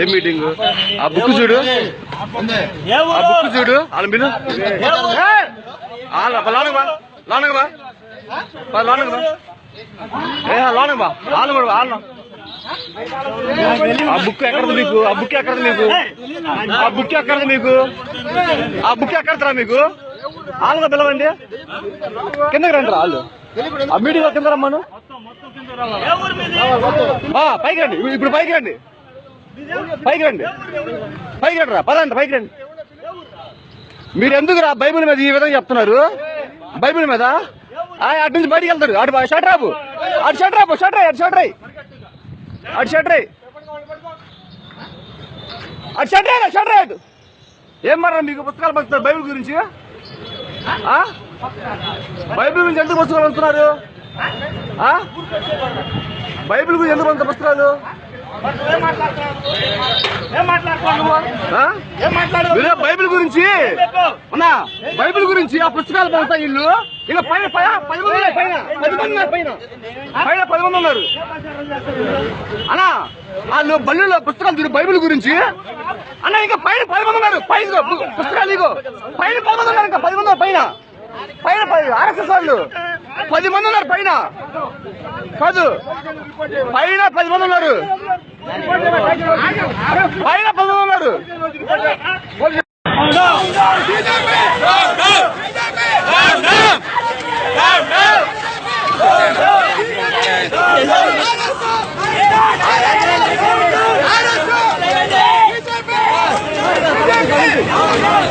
ఏం మీటింగ్? ఆ బుక్ చూడు. ఆ? బుక్ చూడు. వాళ్ళ మీరు ఏ ఊరు? లోనకు బా. లోనకు బా. బా, లోనకు బా. ఏ లోనకు బా. వాళ్ళు కూడా వాళ్ళు ఆ బుక్ ఎక్కడది మీకు? ఆ బుక్ ఎక్కడది మీకు? ఆ బుక్ ఎక్కడది మీకు? ఆ బుక్ ఎక్కడరా మీకు? వాళ్ళగా పిలవండి. కిందకి రండి రా వాళ్ళు ఆ మీటింగ్ కింద రమ్మను పైకి రండి. ఇప్పుడు పైకి రండి. పైకి రండి. పైకి రండి రా పదండి పైకి రండి. మీరు ఎందుకు రా బైబిల్ మీద ఈ విధంగా చెప్తున్నారు? బైబిల్ మీద? అటు నుంచి బయటికి వెళ్తాడు. అటు షటర్ రాబు అటు షటర్ రాబు షటర్ అటు షటర్ అటు షటర్ అటు షటర్ షటర్ అటు ఏం మరి మీకు పుస్తకాలు పంచుతారు బైబిల్ గురించి? బైబిల్ గురించి ఎందుకు పుస్తకాలు పంచుతున్నారు? ఆ? బైబిల్ గురించి ఎందుకు పంచుతారు పుస్తకాలు? ఏం ఏం బైబిల్ గురించి? అన్నా బైబిల్ గురించి ఆ పుస్తకాలు పంచుతా ఇల్లు ఇక పైన పైన పది మంది ఉన్నారు పైన. పది మంది ఉన్నారు పైన. పైన పది మంది ఉన్నారు. అన్నా వాళ్ళు బల్లిలో పుస్తకాలు చూడు బైబిల్ గురించి. అన్న ఇంకా పైన పది మంది ఉన్నారు. పైన పుస్తకాలు ఇగో పైన పది మంది ఉన్నారు ఇంకా పది మంది పైన. పైన ఆర్ఎస్ఎస్ వాళ్ళు. పది మంది ఉన్నారు పైన. కాదు పైన పది మంది ఉన్నారు. పైన పది మంది ఉన్నారు. Oh.